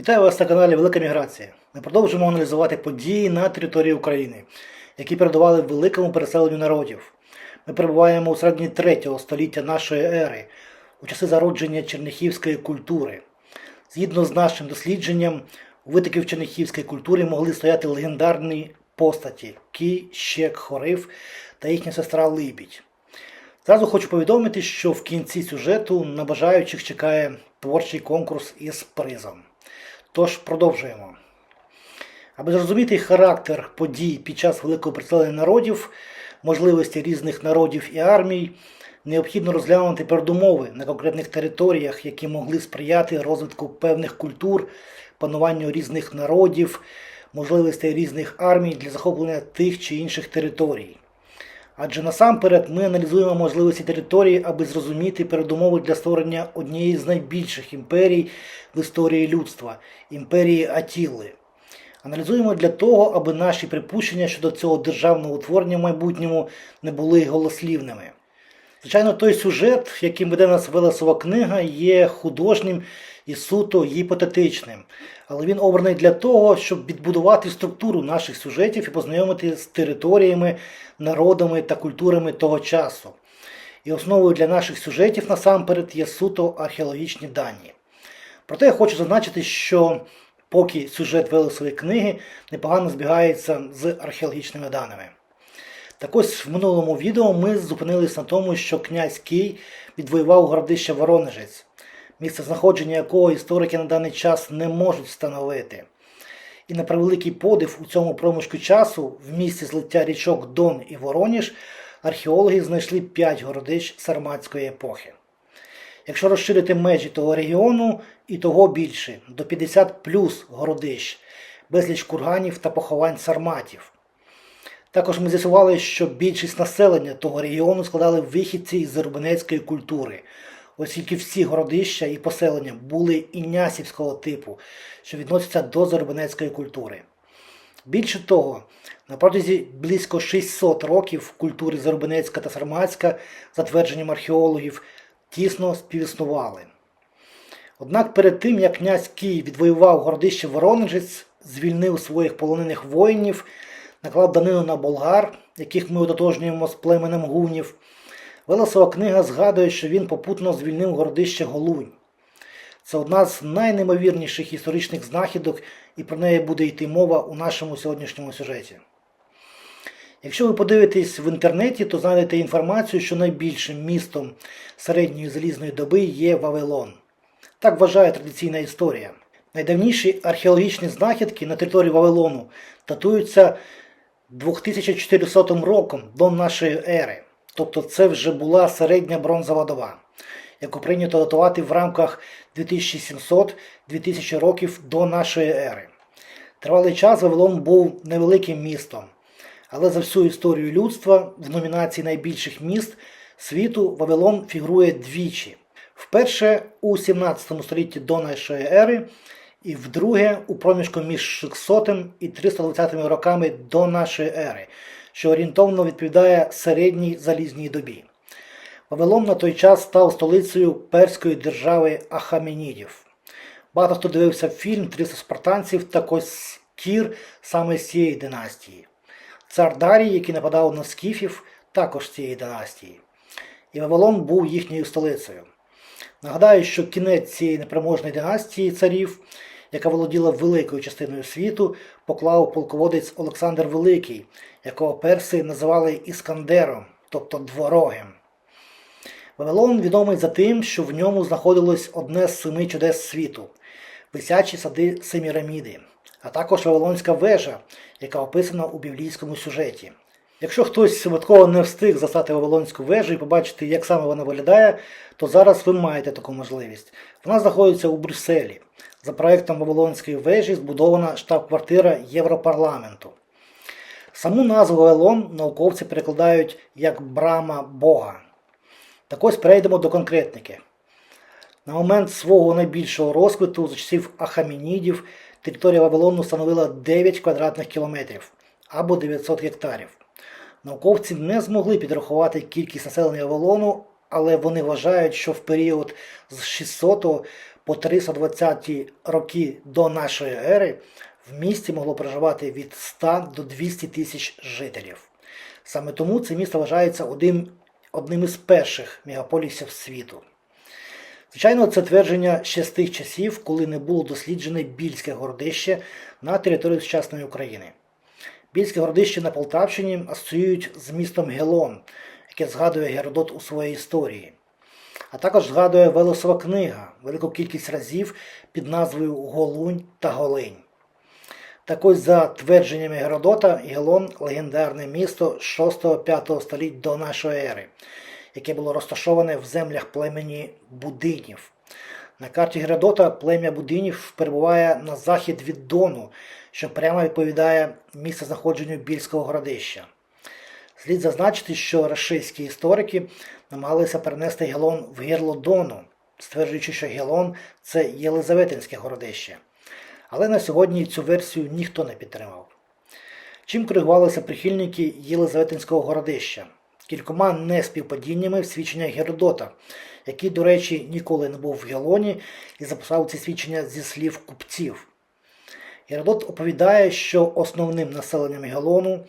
Вітаю вас на каналі Велика Міграція. Ми продовжуємо аналізувати події на території України, які передували великому переселенню народів. Ми перебуваємо у середині 3 століття нашої ери, у часи зародження черніхівської культури. Згідно з нашим дослідженням, у витоків черніхівської культури могли стояти легендарні постаті Кій, Щек, Хорив та їхня сестра Либідь. Зразу хочу повідомити, що в кінці сюжету на бажаючих чекає творчий конкурс із призом. Тож продовжуємо. Аби зрозуміти характер подій під час великого переселення народів, можливості різних народів і армій, необхідно розглянути передумови на конкретних територіях, які могли сприяти розвитку певних культур, пануванню різних народів, можливостей різних армій для захоплення тих чи інших територій. Адже насамперед ми аналізуємо можливості території, аби зрозуміти передумови для створення однієї з найбільших імперій в історії людства імперії Атіли. Аналізуємо для того, аби наші припущення щодо цього державного утворення в майбутньому не були голослівними. Звичайно, той сюжет, яким веде нас Велесова книга, є художнім і суто гіпотетичним, але він обраний для того, щоб відбудувати структуру наших сюжетів і познайомити з територіями, народами та культурами того часу. І основою для наших сюжетів насамперед є суто археологічні дані. Проте я хочу зазначити, що поки сюжет Велесової книги непогано збігається з археологічними даними. Так ось в минулому відео ми зупинились на тому, що князь Кій відвоював городище Воронежець, місце знаходження якого історики на даний час не можуть встановити. І на превеликий подив у цьому проміжку часу в місці злиття річок Дон і Вороніж археологи знайшли 5 городищ сарматської епохи. Якщо розширити межі того регіону і того більше, до 50 плюс городищ, безліч курганів та поховань сарматів. Також ми з'ясували, що більшість населення того регіону складали вихідці із зарубинецької культури, оскільки всі городища і поселення були інясівського типу, що відносяться до зарубинецької культури. Більше того, на протязі близько 600 років культури Зарубинецька та Сарматська, за твердженням археологів, тісно співіснували. Однак перед тим, як князь Кій відвоював городище Воронежець, звільнив своїх полонених воїнів, наклав данину на болгар, яких ми ототожнюємо з племенем гунів, Велесова книга згадує, що він попутно звільнив городище Голунь. Це одна з найнеймовірніших історичних знахідок, і про неї буде йти мова у нашому сьогоднішньому сюжеті. Якщо ви подивитесь в інтернеті, то знайдете інформацію, що найбільшим містом середньої залізної доби є Вавилон. Так вважає традиційна історія. Найдавніші археологічні знахідки на території Вавилону датуються 2400 роком до нашої ери. Тобто це вже була середня бронзова доба, яку прийнято датувати в рамках 2700-2000 років до нашої ери. Тривалий час Вавилон був невеликим містом, але за всю історію людства в номінації найбільших міст світу Вавилон фігурує двічі. Вперше у 17 столітті до нашої ери, і вдруге у проміжку між 600 і 320 роками до нашої ери, що орієнтовно відповідає середній залізній добі. Вавилон на той час став столицею перської держави Ахаменідів. Багато хто дивився фільм «300 спартанців та Кір саме з цієї династії. Цар Дарій, який нападав на скіфів, також з цієї династії. І Вавилон був їхньою столицею. Нагадаю, що кінець цієї непереможної династії царів, яка володіла великою частиною світу, поклав полководець Олександр Великий, якого перси називали Іскандером, тобто дворогим. Вавилон відомий за тим, що в ньому знаходилось одне з семи чудес світу висячі сади Семіраміди, а також Вавилонська вежа, яка описана у біблійському сюжеті. Якщо хтось випадково не встиг застати Вавилонську вежу і побачити, як саме вона виглядає, то зараз ви маєте таку можливість. Вона знаходиться у Брюсселі. За проектом Вавилонської вежі збудована штаб-квартира Європарламенту. Саму назву Вавилон науковці перекладають як брама Бога. Так ось перейдемо до конкретники. На момент свого найбільшого розквиту за часів Ахамінідів територія Вавилону становила 9 квадратних кілометрів або 900 гектарів. Науковці не змогли підрахувати кількість населення Вавилону, але вони вважають, що в період з 600 по по 320 роки до нашої ери в місті могло проживати від 100 до 200 тисяч жителів. Саме тому це місто вважається одним, одним із перших мегаполісів світу. Звичайно, це твердження ще з тих часів, коли не було досліджене Більське городище на території сучасної України. Більське городище на Полтавщині асоціюють з містом Гелон, яке згадує Геродот у своїй історії. А також згадує Велесова книга велику кількість разів під назвою Голунь та Голинь. Так ось, за твердженнями Геродота, Гелон легендарне місто 6-5 століть до нашої ери, яке було розташоване в землях племені Будинів. На карті Геродота плем'я Будинів перебуває на захід від Дону, що прямо відповідає місцезнаходженню Більського городища. Слід зазначити, що рашистські історики намагалися перенести Гелон в гірло Дону, стверджуючи, що Гелон це Єлизаветинське городище. Але на сьогодні цю версію ніхто не підтримав. Чим коригувалися прихильники Єлизаветинського городища? Кількома неспівпадіннями в свідченнях Геродота, який, до речі, ніколи не був в Гелоні і записав ці свідчення зі слів купців. Геродот оповідає, що основним населенням Гелону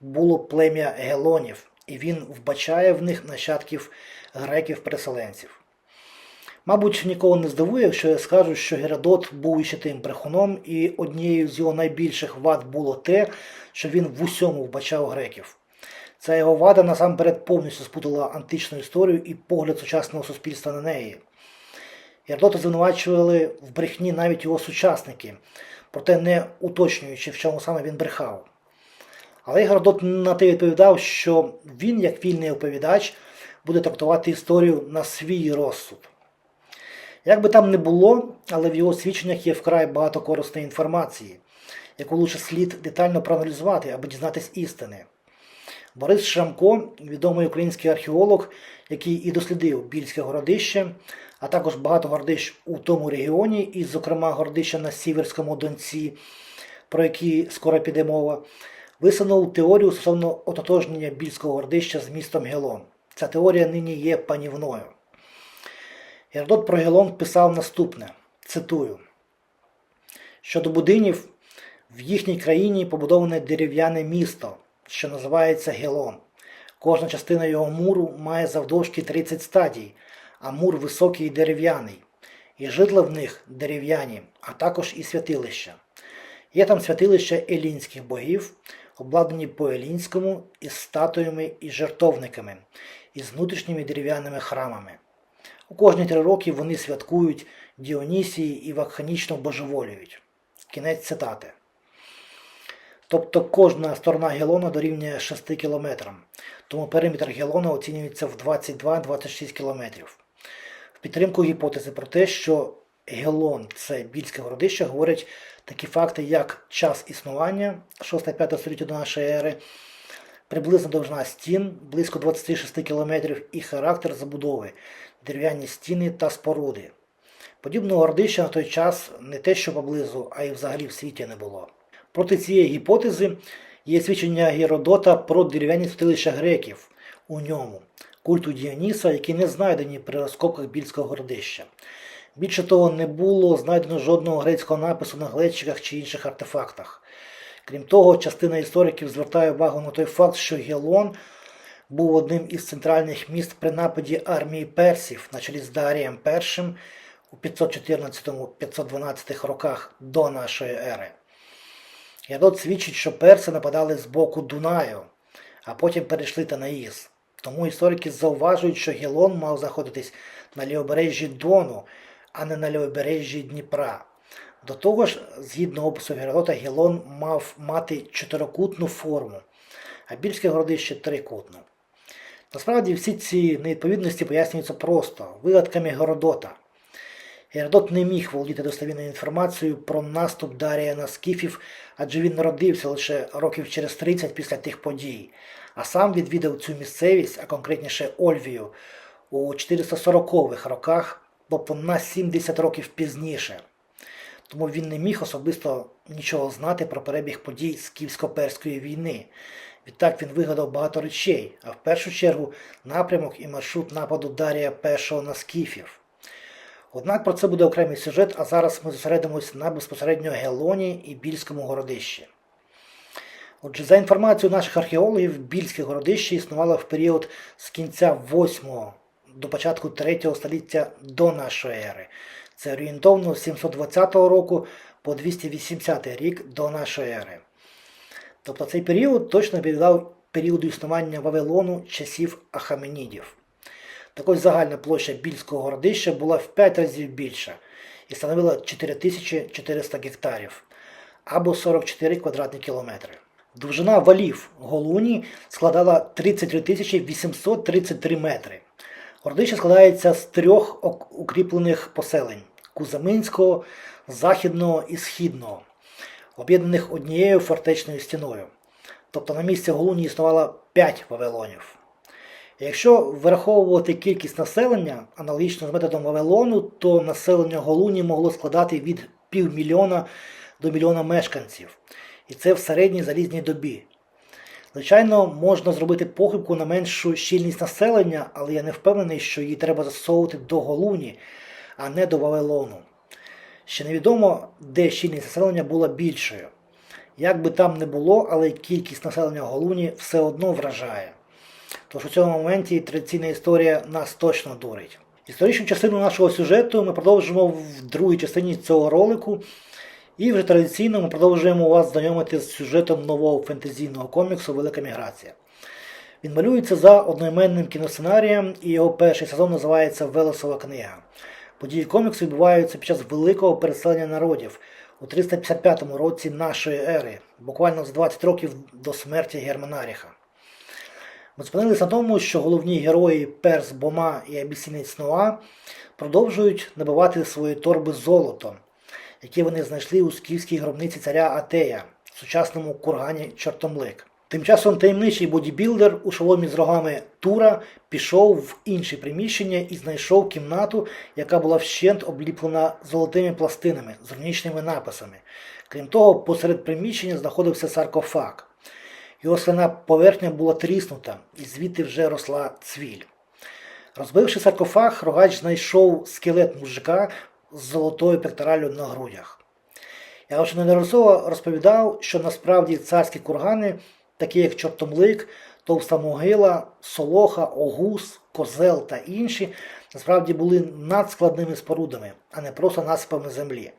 було плем'я Гелонів, і він вбачає в них нащадків греків-переселенців. Мабуть, нікого не здивує, якщо я скажу, що Геродот був іще тим брехуном, і однією з його найбільших вад було те, що він в усьому вбачав греків. Ця його вада насамперед повністю спутала античну історію і погляд сучасного суспільства на неї. Геродота звинувачували в брехні навіть його сучасники, проте не уточнюючи, в чому саме він брехав. Але Геродот на те відповідав, що він, як вільний оповідач, буде трактувати історію на свій розсуд. Як би там не було, але в його свідченнях є вкрай багато корисної інформації, яку лише слід детально проаналізувати, аби дізнатись істини. Борис Шрамко, відомий український археолог, який і дослідив Більське городище, а також багато городищ у тому регіоні, і, зокрема, городища на Сіверському Донці, про які скоро піде мова, висунув теорію стосовно ототожнення Більського городища з містом Гелон. Ця теорія нині є панівною. Геродот про Гелон писав наступне: цитую: Щодо будинів, в їхній країні побудоване дерев'яне місто, що називається Гелон. Кожна частина його муру має завдовжки 30 стадій, а мур високий і дерев'яний, і житла в них дерев'яні, а також і святилища. Є там святилища елінських богів, обладнані по-елінському із статуями і жертовниками, із внутрішніми дерев'яними храмами. У кожні три роки вони святкують Діонісії і вакханічно божеволюють. Кінець цитати. Тобто кожна сторона Гелона дорівнює 6 кілометрам, тому периметр Гелона оцінюється в 22-26 кілометрів. В підтримку гіпотези про те, що Гелон це більське городище, говорять такі факти, як час існування 6-5 століття до нашої ери, приблизна довжина стін близько 26 кілометрів і характер забудови, дерев'яні стіни та споруди. Подібного городища на той час не те, що поблизу, а й взагалі в світі не було. Проти цієї гіпотези є свідчення Геродота про дерев'яні святилища греків у ньому, культу Діоніса, які не знайдені при розкопках більського городища. Більше того, не було знайдено жодного грецького напису на глечиках чи інших артефактах. Крім того, частина істориків звертає увагу на той факт, що Гелон був одним із центральних міст при нападі армії персів на чолі з Дарієм І у 514-512 роках до нашої ери. Геродот свідчить, що перси нападали з боку Дунаю, а потім перейшли Танаїс. Тому історики зауважують, що Гелон мав знаходитись на лівобережжі Дону, а не на лівобережжі Дніпра. До того ж, згідно опису Геродота, Гелон мав мати чотирикутну форму, а більське городище трикутну. Насправді всі ці невідповідності пояснюються просто вигадками Геродота. Геродот не міг володіти достовірною інформацією про наступ Дарія на скіфів, адже він народився лише років через 30 після тих подій, а сам відвідав цю місцевість, а конкретніше Ольвію, у 440-х роках, тобто на 70 років пізніше. Тому він не міг особисто нічого знати про перебіг подій Скіфсько-перської війни. Відтак він вигадав багато речей, а в першу чергу напрямок і маршрут нападу Дарія І на скіфів. Однак про це буде окремий сюжет, а зараз ми зосередимось на безпосередньо Гелоні і Більському городищі. Отже, за інформацією наших археологів, Більське городище існувало в період з кінця 8 до початку 3 століття до нашої ери. Це орієнтовно з 720 року по 280 рік до нашої ери. Тобто цей період точно відповідав періоду існування Вавилону часів Ахаменідів. Так ось загальна площа Більського городища була в 5 разів більша і становила 4400 гектарів або 44 квадратні кілометри. Довжина валів Голуні складала 33 833 метри. Городище складається з трьох укріплених поселень Кузаминського, Західного і Східного, об'єднаних однією фортечною стіною. Тобто на місці Голуні існувало 5 Вавилонів. Якщо враховувати кількість населення, аналогічно з методом Вавилону, то населення Голуні могло складати від півмільйона до мільйона мешканців. І це в середній залізній добі. Звичайно, можна зробити похибку на меншу щільність населення, але я не впевнений, що її треба застосовувати до Голуні, а не до Вавилону. Ще невідомо, де щільність населення була більшою. Як би там не було, але кількість населення Голуні все одно вражає. Тож у цьому моменті традиційна історія нас точно дурить. Історичну частину нашого сюжету ми продовжимо в другій частині цього ролику. І вже традиційно ми продовжуємо вас знайомити з сюжетом нового фентезійного коміксу Велика міграція. Він малюється за одноіменним кіносценарієм, і його перший сезон називається Велесова книга. Події коміксу відбуваються під час великого переселення народів у 355 році нашої ери, буквально за 20 років до смерті Германаріха. Ми зупинилися на тому, що головні герої Перс Бома і Абісінець Ноа продовжують набивати свої торби золотом, які вони знайшли у скіфській гробниці царя Атея, в сучасному кургані Чортомлик. Тим часом таємничий бодібілдер у шоломі з рогами Тура пішов в інше приміщення і знайшов кімнату, яка була вщент обліплена золотими пластинами з рунічними написами. Крім того, посеред приміщення знаходився саркофаг. Його скляна поверхня була тріснута, і звідти вже росла цвіль. Розбивши саркофаг, рогач знайшов скелет мужика з золотою пектораллю на грудях. Я вже неодноразово розповідав, що насправді царські кургани, такі як Чортомлик, Товста Могила, Солоха, Огус, Козел та інші, насправді були надскладними спорудами, а не просто насипами землі.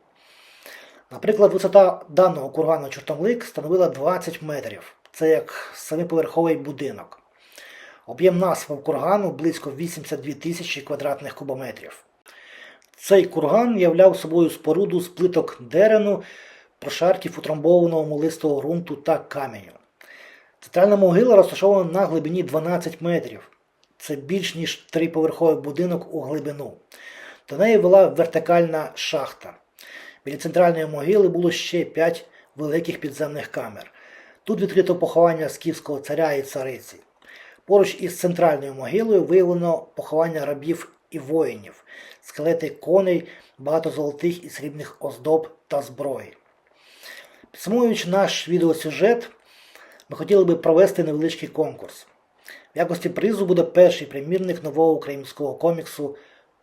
Наприклад, висота даного кургану Чортомлик становила 20 метрів. Це як семиповерховий будинок. Об'єм насипу кургану близько 82 тисячі квадратних кубометрів. Цей курган являв собою споруду з плиток дерену, прошарків утрамбованого молистого ґрунту та каменю. Центральна могила розташована на глибині 12 метрів. Це більш ніж триповерховий будинок у глибину. До неї вела вертикальна шахта. Біля центральної могили було ще 5 великих підземних камер. Тут відкрито поховання скіфського царя і цариці. Поруч із центральною могилою виявлено поховання рабів і воїнів, скелети коней, багато золотих і срібних оздоб та зброї. Підсумуючи наш відеосюжет, ми хотіли би провести невеличкий конкурс. В якості призу буде перший примірник нового українського коміксу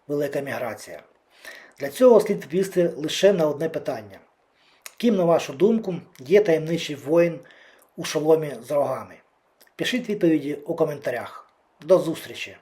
Велика міграція. Для цього слід відповісти лише на одне питання: ким, на вашу думку, є таємничий воїн у шоломі з рогами? Пишіть відповіді у коментарях. До зустрічі!